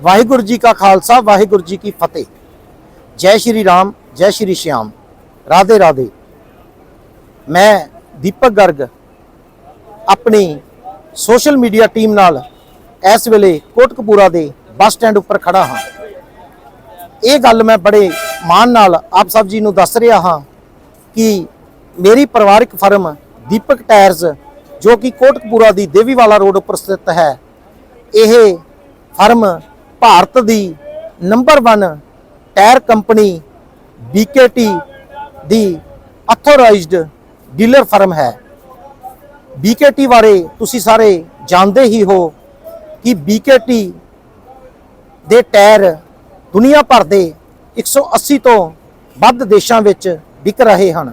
ਵਾਹਿਗੁਰੂ ਜੀ ਕਾ ਖਾਲਸਾ, ਵਾਹਿਗੁਰੂ ਜੀ ਕੀ ਫਤਿਹ। ਜੈ ਸ਼੍ਰੀ ਰਾਮ, ਜੈ ਸ਼੍ਰੀ ਸ਼ਿਆਮ। ਰਾਧੇ ਰਾਧੇ। ਮੈਂ ਦੀਪਕ ਗਰਗ ਆਪਣੀ ਸੋਸ਼ਲ ਮੀਡੀਆ ਟੀਮ ਨਾਲ ਇਸ ਵੇਲੇ ਕੋਟਕਪੂਰਾ ਦੇ ਬੱਸ ਸਟੈਂਡ ਉੱਪਰ ਖੜਾ ਹਾਂ। ਇਹ ਗੱਲ ਮੈਂ ਬੜੇ ਮਾਣ ਨਾਲ ਆਪ ਸਭ ਜੀ ਨੂੰ ਦੱਸ ਰਿਹਾ ਹਾਂ ਕਿ ਮੇਰੀ ਪਰਿਵਾਰਿਕ ਫਰਮ ਦੀਪਕ ਟਾਇਰਸ, ਜੋ ਕਿ ਕੋਟਕਪੂਰਾ ਦੀ ਦੇਵੀਵਾਲਾ ਰੋਡ ਉੱਪਰ ਸਥਿਤ ਹੈ, ਇਹ ਫਰਮ ਭਾਰਤ ਦੀ ਨੰਬਰ 1 ਟਾਇਰ ਕੰਪਨੀ BKT ਦੀ ਅਥੋਰਾਈਜ਼ਡ ਡੀਲਰ ਫਰਮ ਹੈ। BKT ਬਾਰੇ ਤੁਸੀਂ ਸਾਰੇ ਜਾਣਦੇ ਹੀ ਹੋ ਕਿ BKT ਦੇ ਟਾਇਰ ਦੁਨੀਆ ਭਰ ਦੇ 180 ਤੋਂ ਵੱਧ ਦੇਸ਼ਾਂ ਵਿੱਚ ਵਿਕ ਰਹੇ ਹਨ।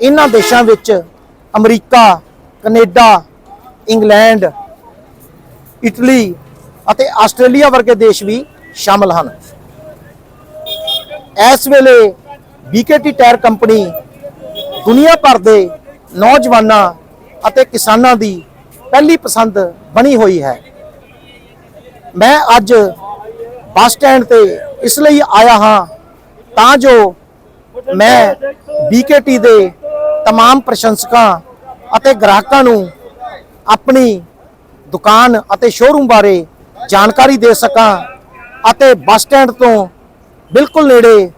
ਇਹਨਾਂ ਦੇਸ਼ਾਂ ਵਿੱਚ ਅਮਰੀਕਾ, ਕੈਨੇਡਾ, ਇੰਗਲੈਂਡ, ਇਟਲੀ ਅਤੇ ਆਸਟ੍ਰੇਲੀਆ ਵਰਗੇ ਦੇਸ਼ ਵੀ ਸ਼ਾਮਲ ਹਨ ਇਸ ਵੇਲੇ BKT ਟਾਇਰ ਕੰਪਨੀ ਦੁਨੀਆ ਭਰ ਦੇ ਨੌਜਵਾਨਾਂ ਅਤੇ ਕਿਸਾਨਾਂ ਦੀ ਪਹਿਲੀ ਪਸੰਦ ਬਣੀ ਹੋਈ ਹੈ ਮੈਂ ਅੱਜ ਬੱਸ ਸਟੈਂਡ ਤੇ ਇਸ ਲਈ ਆਇਆ ਹਾਂ ਤਾਂ ਜੋ ਮੈਂ BKT ਦੇ तमाम ਪ੍ਰਸ਼ੰਸਕਾਂ ਅਤੇ ਗ੍ਰਾਹਕਾਂ ਨੂੰ ਆਪਣੀ ਦੁਕਾਨ ਅਤੇ ਸ਼ੋਰੂਮ ਬਾਰੇ ਜਾਣਕਾਰੀ ਦੇ ਸਕਾਂ ਅਤੇ ਬੱਸ ਸਟੈਂਡ ਤੋਂ ਬਿਲਕੁਲ ਨੇੜੇ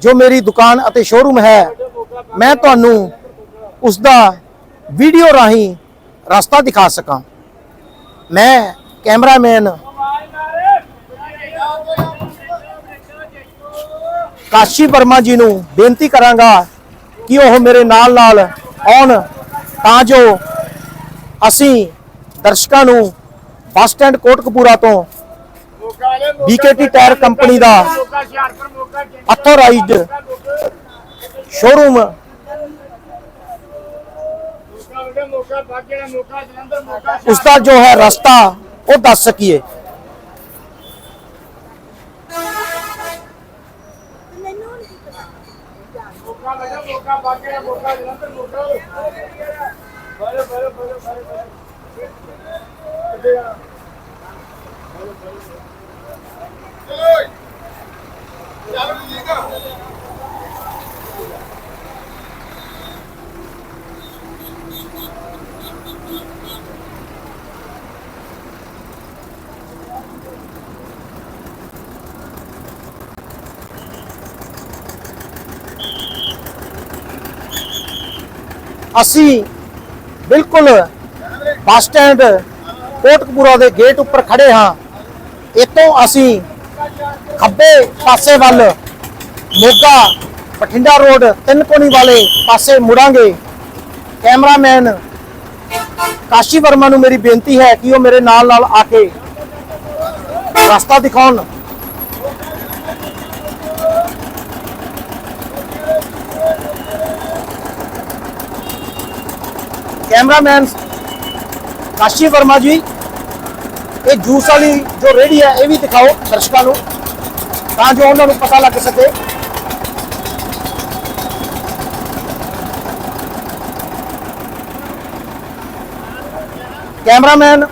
ਜੋ ਮੇਰੀ ਦੁਕਾਨ ਅਤੇ ਸ਼ੋਰੂਮ ਹੈ, ਮੈਂ ਤੁਹਾਨੂੰ ਉਸ ਦਾ ਵੀਡੀਓ ਰਾਹੀਂ ਰਸਤਾ ਦਿਖਾ ਸਕਾਂ। ਮੈਂ ਕੈਮਰਾਮੈਨ ਕਾਸ਼ੀ ਵਰਮਾ ਜੀ ਨੂੰ ਬੇਨਤੀ ਕਰਾਂਗਾ ਕਿ ਉਹ ਮੇਰੇ ਨਾਲ ਨਾਲ ਆਉਣ ਤਾਂ ਜੋ ਅਸੀਂ ਦਰਸ਼ਕਾਂ ਨੂੰ ਬੱਸ ਸਟੈਂਡ ਕੋਟਕਪੂਰਾ ਤੋਂ BKT ਟਾਇਰ ਕੰਪਨੀ ਦਾ ਅਥੋਰਾਈਜ਼ਡ ਸ਼ੋਰੂਮ ਉਸ ਦਾ ਜੋ ਹੈ ਰਸਤਾ, ਉਹ ਦੱਸ ਸਕੀਏ। ਅਸੀਂ ਬਿਲਕੁਲ ਬੱਸ ਸਟੈਂਡ ਕੋਟਕਪੂਰਾ ਦੇ ਗੇਟ ਉੱਪਰ ਖੜੇ ਹਾਂ। ਇੱਥੋਂ ਅਸੀਂ ਖੱਬੇ ਪਾਸੇ ਵੱਲ ਮੋਗਾ, ਬਠਿੰਡਾ ਰੋਡ, ਤਿੰਨ ਕੋਣੀ ਵਾਲੇ ਪਾਸੇ ਮੁੜਾਂਗੇ। ਕੈਮਰਾਮੈਨ ਕਾਸ਼ੀ ਵਰਮਾ ਨੂੰ ਮੇਰੀ ਬੇਨਤੀ ਹੈ ਕਿ ਉਹ ਮੇਰੇ ਨਾਲ ਨਾਲ ਆ ਕੇ ਰਸਤਾ ਦਿਖਾਉਣ। ਕੈਮਰਾਮੈਨ ਕਾਸ਼ੀ ਵਰਮਾ ਜੀ, ਇਹ ਜੂਸ ਵਾਲੀ ਜੋ ਰੇੜੀ ਹੈ, ਇਹ ਵੀ ਦਿਖਾਓ ਦਰਸ਼ਕਾਂ ਨੂੰ, ਤਾਂ ਜੋ ਉਹਨਾਂ ਨੂੰ ਪਤਾ ਲੱਗ ਸਕੇ। ਕੈਮਰਾਮੈਨ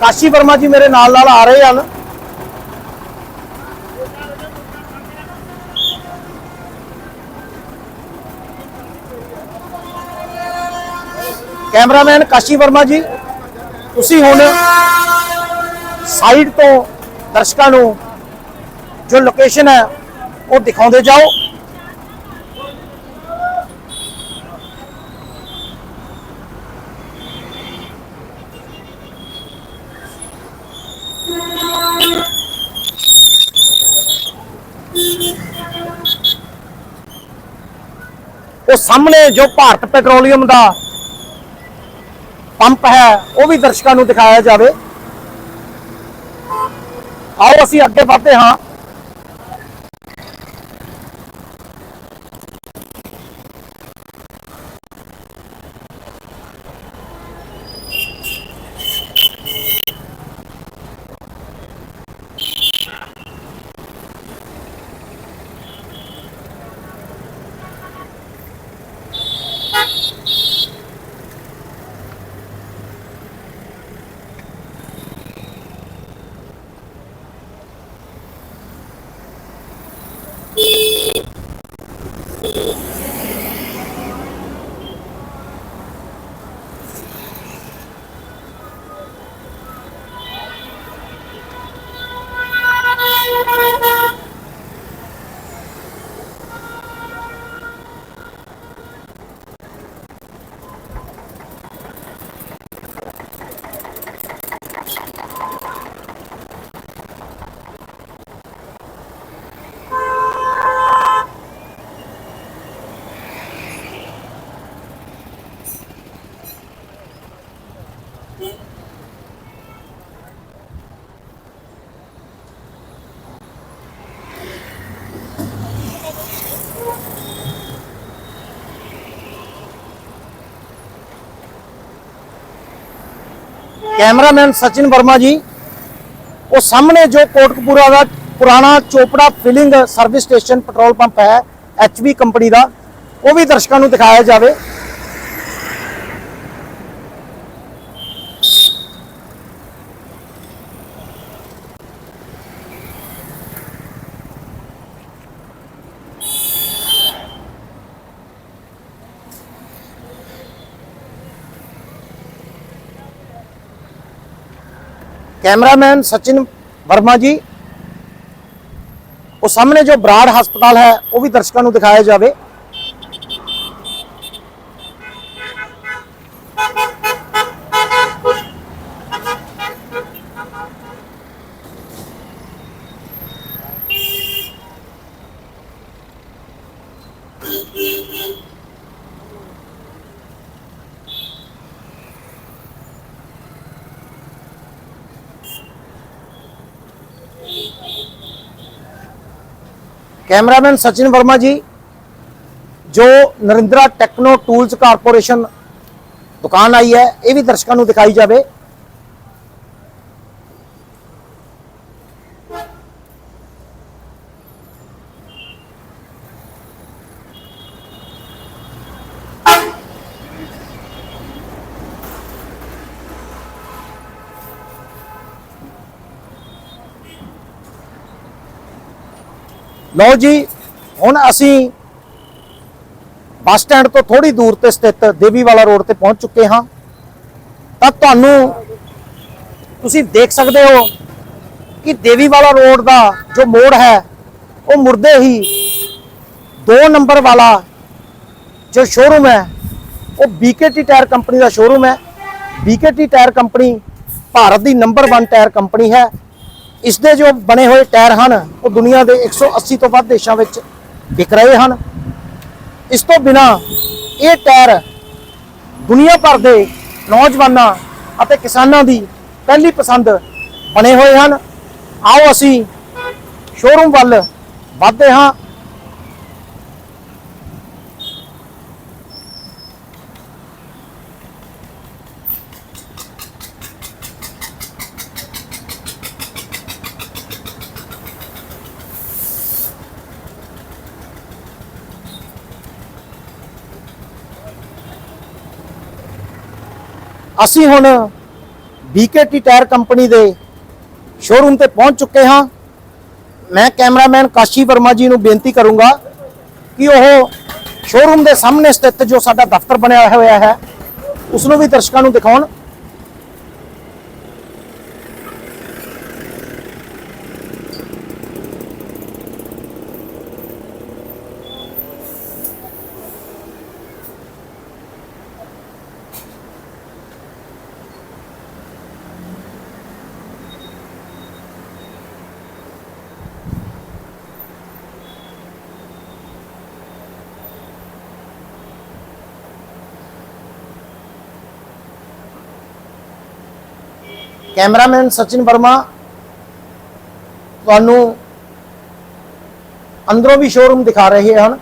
ਕਾਸ਼ੀ ਵਰਮਾ ਜੀ ਮੇਰੇ ਨਾਲ ਨਾਲ ਆ ਰਹੇ ਹਨ। ਕੈਮਰਾਮੈਨ ਕਾਸ਼ੀ ਵਰਮਾ ਜੀ, ਤੁਸੀਂ ਹੁਣ ਸਾਈਡ ਤੋਂ ਦਰਸ਼ਕਾਂ ਨੂੰ ਜੋ ਲੋਕੇਸ਼ਨ ਹੈ, ਉਹ ਦਿਖਾਉਂਦੇ ਜਾਓ। ਉਹ ਸਾਹਮਣੇ ਜੋ ਭਾਰਤ ਪੈਟਰੋਲੀਅਮ ਦਾ ਪੰਪ ਹੈ ਉਹ ਵੀ ਦਰਸ਼ਕਾਂ ਨੂੰ ਦਿਖਾਇਆ ਜਾਵੇ। ਆਓ ਅਸੀਂ ਅੱਗੇ ਵਧਦੇ ਹਾਂ। Cameraman Sachin Verma ji ਉਹ ਸਾਹਮਣੇ ਜੋ ਕੋਟਕਪੂਰਾ ਦਾ ਪੁਰਾਣਾ Chopra filling service station petrol pump ਹੈ ਐਚਬੀ ਕੰਪਨੀ ਦਾ, ਉਹ ਵੀ ਦਰਸ਼ਕਾਂ ਨੂੰ ਦਿਖਾਇਆ ਜਾਵੇ। ਕੈਮਰਾਮੈਨ ਸਚਿਨ ਵਰਮਾ ਜੀ। ਉਹ ਸਾਹਮਣੇ ਜੋ ਬਰਾੜ ਹਸਪਤਾਲ ਹੈ, ਉਹ ਵੀ ਦਰਸ਼ਕਾਂ ਨੂੰ ਦਿਖਾਇਆ ਜਾਵੇ। ਕੈਮਰਾਮੈਨ ਸਚਿਨ ਵਰਮਾ ਜੀ, ਜੋ ਨਰਿੰਦਰਾ ਟੈਕਨੋ ਟੂਲਸ ਕਾਰਪੋਰੇਸ਼ਨ ਦੁਕਾਨ ਆਈ ਹੈ, ਇਹ ਵੀ ਦਰਸ਼ਕਾਂ ਨੂੰ ਦਿਖਾਈ ਜਾਵੇ। ਲਓ ਜੀ, ਹੁਣ ਅਸੀਂ ਬੱਸ ਸਟੈਂਡ ਤੋਂ ਥੋੜੀ ਦੂਰ ਤੇ ਸਥਿਤ ਦੇਵੀਵਾਲਾ ਰੋਡ ਤੇ ਪਹੁੰਚ ਚੁੱਕੇ ਹਾਂ। ਤਾਂ ਤੁਹਾਨੂੰ ਤੁਸੀਂ ਦੇਖ ਸਕਦੇ ਹੋ ਕਿ ਦੇਵੀਵਾਲਾ ਰੋਡ ਦਾ ਜੋ ਮੋੜ ਹੈ, ਉਹ ਮੁਰਦੇ ਹੀ 2 ਨੰਬਰ ਵਾਲਾ ਜੋ ਸ਼ੋਰੂਮ ਹੈ, ਉਹ BKT ਟਾਇਰ ਕੰਪਨੀ ਦਾ ਸ਼ੋਰੂਮ ਹੈ। BKT ਟਾਇਰ ਕੰਪਨੀ ਭਾਰਤ ਦੀ ਨੰਬਰ 1 ਟਾਇਰ ਕੰਪਨੀ ਹੈ। ਇਸ ਦੇ ਜੋ ਬਣੇ ਹੋਏ ਟਾਇਰ ਹਨ, ਉਹ ਦੁਨੀਆ ਦੇ 180 ਤੋਂ ਵੱਧ ਦੇਸ਼ਾਂ ਵਿੱਚ ਵਿਕ ਰਹੇ ਹਨ। ਇਸ ਤੋਂ ਬਿਨਾ ਇਹ ਟਾਇਰ ਦੁਨੀਆ ਭਰ ਦੇ ਨੌਜਵਾਨਾਂ ਅਤੇ ਕਿਸਾਨਾਂ ਦੀ ਪਹਿਲੀ ਪਸੰਦ ਬਣੇ ਹੋਏ ਹਨ। ਆਓ ਅਸੀਂ ਸ਼ੋਰੂਮ ਵੱਲ ਵਧਦੇ ਹਾਂ। ਅਸੀਂ ਹੁਣ BKT ਟਾਇਰ ਕੰਪਨੀ ਦੇ ਸ਼ੋਰੂਮ ਤੇ ਪਹੁੰਚ ਚੁੱਕੇ ਹਾਂ। ਮੈਂ ਕੈਮਰਾਮੈਨ ਕਾਸ਼ੀ ਵਰਮਾ ਜੀ ਨੂੰ ਬੇਨਤੀ ਕਰੂੰਗਾ ਕਿ ਉਹ ਸ਼ੋਰੂਮ ਦੇ ਸਾਹਮਣੇ ਸਥਿਤ ਜੋ ਸਾਡਾ ਦਫ਼ਤਰ ਬਣਿਆ ਹੋਇਆ ਹੈ ਉਸ ਨੂੰ ਵੀ ਦਰਸ਼ਕਾਂ ਨੂੰ ਦਿਖਾਉਣ। ਕੈਮਰਾਮੈਨ ਸਚਿਨ ਵਰਮਾ, ਤੁਹਾਨੂੰ ਅੰਦਰੋਂ ਵੀ ਸ਼ੋਰੂਮ ਦਿਖਾ ਰਹੇ ਹਨ।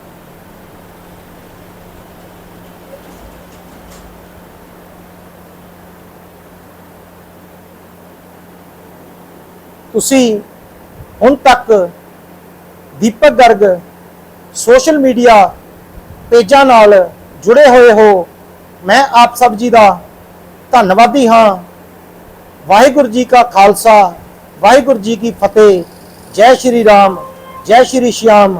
ਤੁਸੀਂ ਹੁਣ ਤੱਕ ਦੀਪਕ ਗਰਗ ਸੋਸ਼ਲ ਮੀਡੀਆ ਪੇਜਾਂ ਨਾਲ ਜੁੜੇ ਹੋਏ ਹੋ, ਮੈਂ ਆਪ ਸਭ ਜੀ ਦਾ ਧੰਨਵਾਦੀ ਹਾਂ। ਵਾਹਿਗੁਰੂ ਜੀ ਕਾ ਖਾਲਸਾ ਵਾਹਿਗੁਰੂ ਜੀ ਕੀ ਫਤਿਹ। ਜੈ ਸ਼੍ਰੀ ਰਾਮ ਜੈ ਸ਼੍ਰੀ ਸ਼ਿਆਮ।